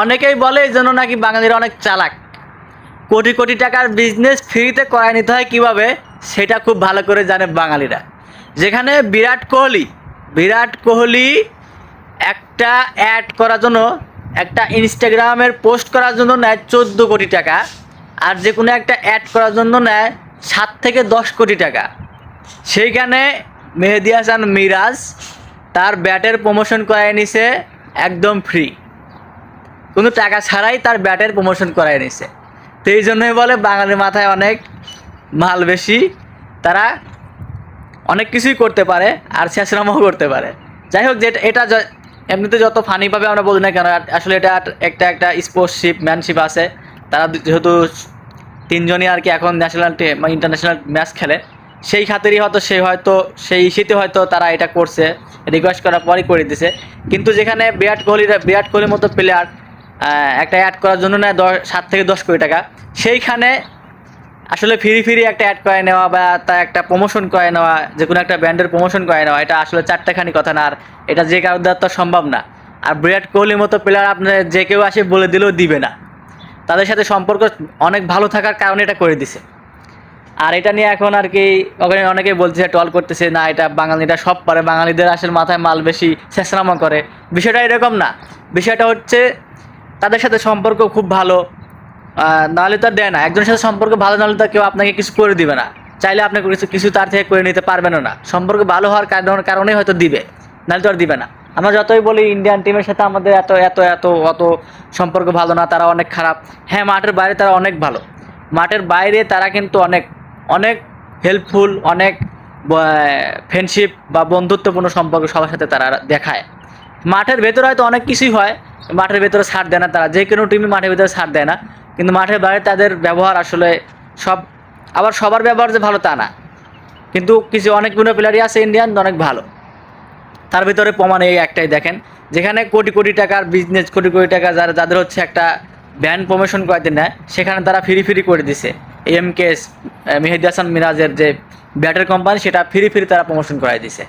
অনেকেই বলে এই জন্য নাকি বাঙালিরা অনেক চালাক। কোটি কোটি টাকার বিজনেস ফ্রিতে করায় নিতে হয় কীভাবে? সেটা খুব ভালো করে জানে বাঙালিরা। যেখানে বিরাট কোহলি বিরাট কোহলি একটা অ্যাড করার জন্য, একটা ইনস্টাগ্রামের পোস্ট করার জন্য নেয় চোদ্দ কোটি টাকা আর যে কোনো একটা অ্যাড করার জন্য নেয় সাত থেকে দশ কোটি টাকা। সেইখানে মেহেদি হাসান মিরাজ তার ব্যাটের প্রমোশন করায় নিছে একদম ফ্রি কোনো টাকা ছাড়াই তার ব্যাটের প্রমোশন করায় নিছে তো এই জন্যই বলে বাঙালির মাথায় অনেক মাল বেশি, তারা অনেক কিছুই করতে পারে আর শেষরামও করতে পারে। যাই হোক যেটা এটা এমনিতে যত ফানিভাবে আমরা বলি না কেন আসলে এটা একটা একটা স্পোর্টসশিপ ম্যানশিপ আছে। তারা যেহেতু তিনজনই আর কি এখন ন্যাশনাল মানে ইন্টারন্যাশনাল ম্যাচ খেলে, সেই খাতিরই হয়তো সে হয়তো, সেই শীতে হয়তো তারা এটা করছে রিকোয়েস্ট করার পরই করে দিছে। কিন্তু যেখানে বিরাট কোহলির বিরাট কোহলির মতো প্লেয়ার একটা অ্যাড করার জন্য নেয় দশ সাত থেকে দশ কোটি টাকা। সেইখানে আসলে ফ্রি ফ্রি একটা অ্যাড করে নেওয়া বা তার একটা প্রমোশন করে নেওয়া, যে কোনো একটা ব্র্যান্ডের প্রমোশন করে নেওয়া, এটা আসলে চারটাখানি কথা না, আর এটা যে কারোর দ্বারা তো সম্ভব না। আর বিরাট কোহলির মতো প্লেয়ার আপনার যে কেউ আসে বলে দিলেও দিবে না। তাদের সাথে সম্পর্ক অনেক ভালো থাকার কারণে এটা করে দিছে। আর এটা নিয়ে এখন আর কি, ওখানে অনেকেই বলছে টল করতেছে, না, এটা বাঙালিরা সব পারে, বাঙালিদের আসলে মাথায় মাল বেশি শেষরামা করে। বিষয়টা এরকম না। বিষয়টা হচ্ছে তাদের সাথে সম্পর্ক খুব ভালো নাহলে তো দেয় না। একজনের সাথে সম্পর্ক ভালো নাহলে তো কেউ আপনাকে কিছু করে দিবে না। চাইলে আপনি কিছু কিছু তার থেকে করে নিতে পারবেনও না। সম্পর্ক ভালো হওয়ার কারণ কারণেই হয়তো দিবে, নাহলে তো আর দিবে না। আমরা যতই বলি ইন্ডিয়ান টিমের সাথে আমাদের এত এত এত, অত সম্পর্ক ভালো না, তারা অনেক খারাপ। হ্যাঁ মাঠের বাইরে তারা অনেক ভালো। মাঠের বাইরে তারা কিন্তু অনেক অনেক হেল্পফুল অনেক ফ্রেন্ডশিপ বা বন্ধুত্বপূর্ণ সম্পর্ক সবার সাথে তারা দেখায়। মাঠের ভেতরে হয়তো অনেক কিছুই হয় মাঠের ভেতরে ছাড় দেয় না তারা। যে কোনো টিমই মাঠের ভেতরে ছাড় দেয় না। কিন্তু মাঠের বাইরে তাদের ব্যবহার আসলে সব আবার সবার ব্যবহার যে ভালো তা না। কিন্তু কিছু অনেকগুলো প্লেয়ারই আছে ইন্ডিয়ান অনেক ভালো। তার ভিতরে প্রমাণ এই একটাই দেখেন। যেখানে কোটি কোটি টাকার বিজনেস কোটি কোটি টাকা যারা যাদের হচ্ছে একটা ব্যান্ড প্রমোশন করাতে নেয়, সেখানে তারা ফ্রি ফ্রি করে দিছে। এম কে মেহেদি হাসান মিরাজের যে ব্যাটের কোম্পানি সেটা ফ্রি ফ্রি তারা প্রমোশন করাই দিছে।